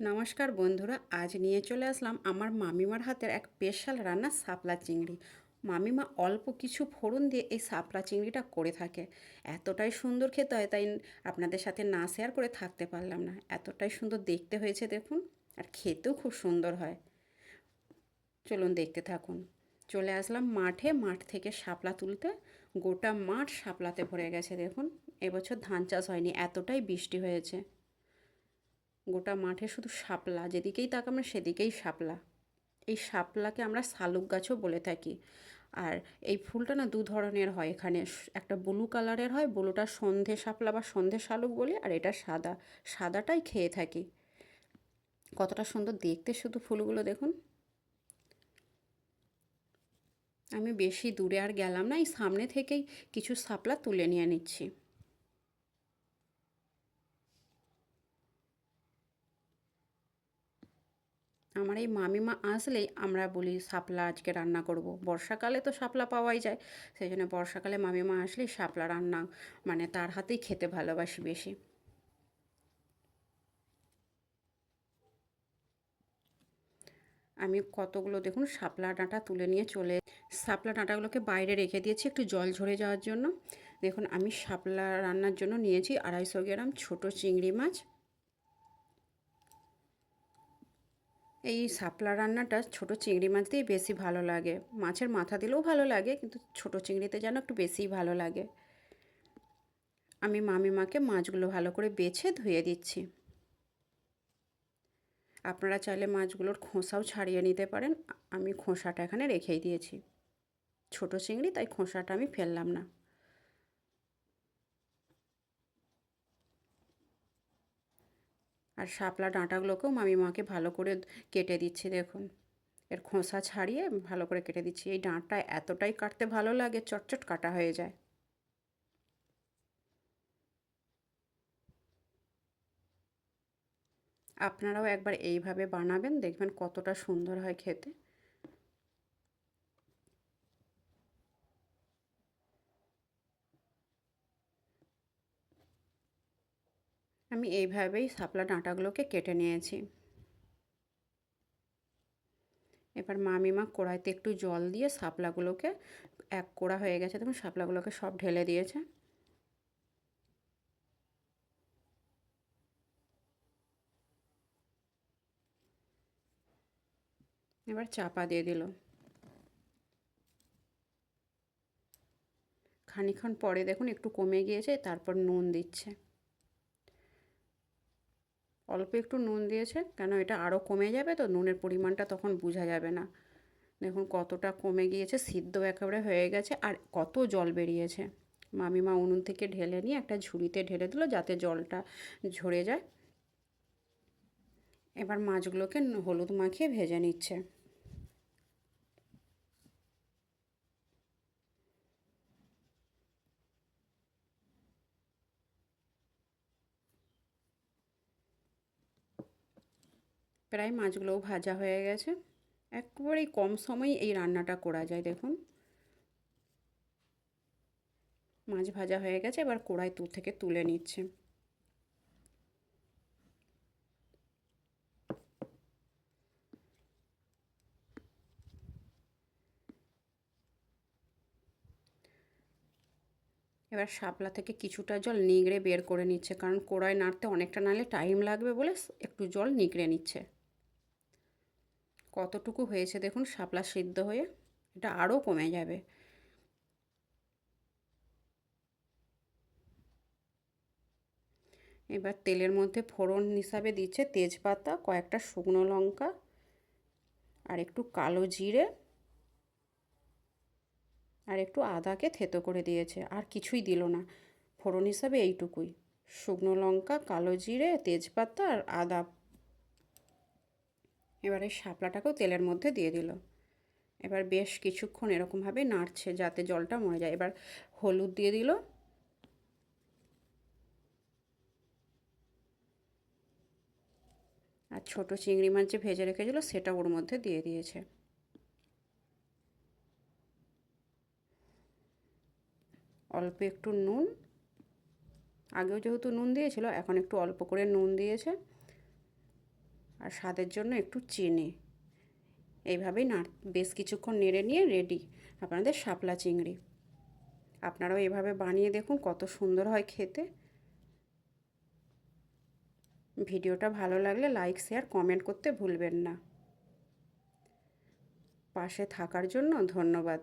নমস্কার বন্ধুরা, আজ নিয়ে চলে আসলাম আমার মামিমার হাতের এক স্পেশাল রান্না শাপলা চিংড়ি। মামিমা অল্প কিছু ফোড়ন দিয়ে এই শাপলা চিংড়িটা করে থাকে। এতটাই সুন্দর খেতে হয়, তাই আপনাদের সাথে না শেয়ার করে থাকতে পারলাম না। এতটাই সুন্দর দেখতে হয়েছে দেখুন, আর খেতেও খুব সুন্দর হয়। চলুন দেখতে থাকুন। চলে আসলাম মাঠে, মাঠ থেকে শাপলা তুলতে। গোটা মাঠ শাপলাতে ভরে গেছে দেখুন। এবছর ধান চাষ হয়নি, এতটাই বৃষ্টি হয়েছে। গোটা মাঠে শুধু শাপলা, যেদিকেই তাকাবো সেদিকেই শাপলা। এই শাপলাকে আমরা শালুক গাছও বলে থাকি। আর এই ফুলটা না দু ধরনের হয়। এখানে একটা ব্লু কালারের হয়, ব্লুটা সন্ধে শাপলা বা সন্ধে শালুক বলি, আর এটা সাদা। সাদাটাই খেয়ে থাকি। কতটা সুন্দর দেখতে শুধু ফুলগুলো দেখুন। আমি বেশি দূরে আর গেলাম না, এই সামনে থেকেই কিছু শাপলা তুলে নিয়ে নিচ্ছি। আমার এই মামিমা আসলেই আমরা বলি শাপলা আজকে রান্না করব। বর্ষাকালে তো শাপলা পাওয়াই যায়, সেই জন্য বর্ষাকালে মামিমা আসলেই শাপলা রান্না মানে তার হাতেই খেতে ভালোবাসি বেশি। আমি কতগুলো দেখুন শাপলা ডাঁটা তুলে নিয়ে চলে শাপলা ডাঁটাগুলোকে বাইরে রেখে দিয়েছি একটু জল ঝরে যাওয়ার জন্য। দেখুন আমি শাপলা রান্নার জন্য নিয়েছি আড়াইশো গ্রাম ছোটো চিংড়ি মাছ। এই শাপলা রান্নাটা ছোট চিংড়ি মাছ দিয়ে বেশি ভালো লাগে। মাছের মাথা দিলেও ভালো লাগে, কিন্তু ছোট চিংড়িতে যেন একটু বেশিই ভালো লাগে। আমি মামিমাকে মাছগুলো ভালো করে বেছে ধুয়ে দিচ্ছি। আপনারা চাইলে মাছগুলোর খোসাও ছাড়িয়ে নিতে পারেন। আমি খোসাটা এখানে রেখেই দিয়েছি। ছোট চিংড়ি, তাই খোসাটা আমি ফেললাম না। আর শাপলা ডাঁটাগুলোকেও মামি মাকে ভালো করে কেটে দিচ্ছি দেখুন। এর খোসা ছাড়িয়ে ভালো করে কেটে দিচ্ছি। এই ডাঁটা এতটাই কাটতে ভালো লাগে, চটচট কাটা হয়ে যায়। আপনারাও একবার এইভাবে বানাবেন, দেখবেন কতটা সুন্দর হয় খেতে। আমি এইভাবেই শাপলা ডাঁটাগুলোকে কেটে নিয়েছি। এবার মামিমা কড়াইতে একটু জল দিয়ে শাপলাগুলোকে এক কোড়া হয়ে গেছে। তখন শাপলাগুলোকে সব ঢেলে দিয়েছে। এবার চাপা দিয়ে দিল। খানিক্ষণ পরে দেখুন, একটু কমে গিয়েছে, তারপর নুন দিচ্ছে। অল্প একটু নুন দিয়েছে কেন এটা আরও কমে যাবে তো? নুনের পরিমাণটা তখন বোঝা যাবে না। দেখুন কতটা কমে গিয়েছে, সিদ্ধ একেবারে হয়ে গেছে আর কত জল বেরিয়েছে। মামিমা উনুন থেকে ঢেলে নিয়ে একটা ঝুড়িতে ঢেলে দিল যাতে জলটা ঝরে যায়। এবার মাছগুলোকে হলুদ মাখিয়ে ভেজে নিচ্ছে। প্রায় মাছগুলোও ভাজা হয়ে গেছে। একবারেই কম সময়ে এই রান্নাটা করা যায়, দেখুন। মাছ ভাজা হয়ে গেছে, এবার কড়াই তুর থেকে তুলে নিচ্ছে। এবার শাপলা থেকে কিছুটা জল নিগড়ে বের করে নিচ্ছে, কারণ কড়াই নাড়তে অনেকটা নাড়লে টাইম লাগবে বলে একটু জল নিগড়ে নিচ্ছে। কতটুকু হয়েছে দেখুন, শাপলা সিদ্ধ হয়ে এটা আরও কমে যাবে। এবার তেলের মধ্যে ফোড়ন হিসাবে দিচ্ছে তেজপাতা, কয়েকটা শুকনো লঙ্কা আর একটু কালো জিরে আর একটু আদাকে থেতো করে দিয়েছে, আর কিছুই দিল না। ফোড়ন হিসাবে এইটুকুই। শুকনো লঙ্কা, কালো জিরে, তেজপাতা আর আদা এবারে শাপলাটাকেও তেলের মধ্যে দিয়ে দিল। এবার বেশ কিছুক্ষণ এরকমভাবে নাড়ছে যাতে জলটা মরে যায়। এবার হলুদ দিয়ে দিল। আর ছোট চিংড়ি মাছ যে ভেজে রেখেছিলো সেটা ওর মধ্যে দিয়ে দিয়েছে। অল্প একটু নুন। আগেও যেহেতু নুন দিয়েছিল, এখন একটু অল্প করে নুন দিয়েছে। আর স্বাদের জন্য একটু চিনি। এইভাবেই না বেশ কিছুক্ষণ নেড়ে নিয়ে রেডি আপনাদের শাপলা চিংড়ি। আপনারাও এভাবে বানিয়ে দেখুন কত সুন্দর হয় খেতে। ভিডিওটা ভালো লাগলে লাইক শেয়ার কমেন্ট করতে ভুলবেন না। পাশে থাকার জন্য ধন্যবাদ।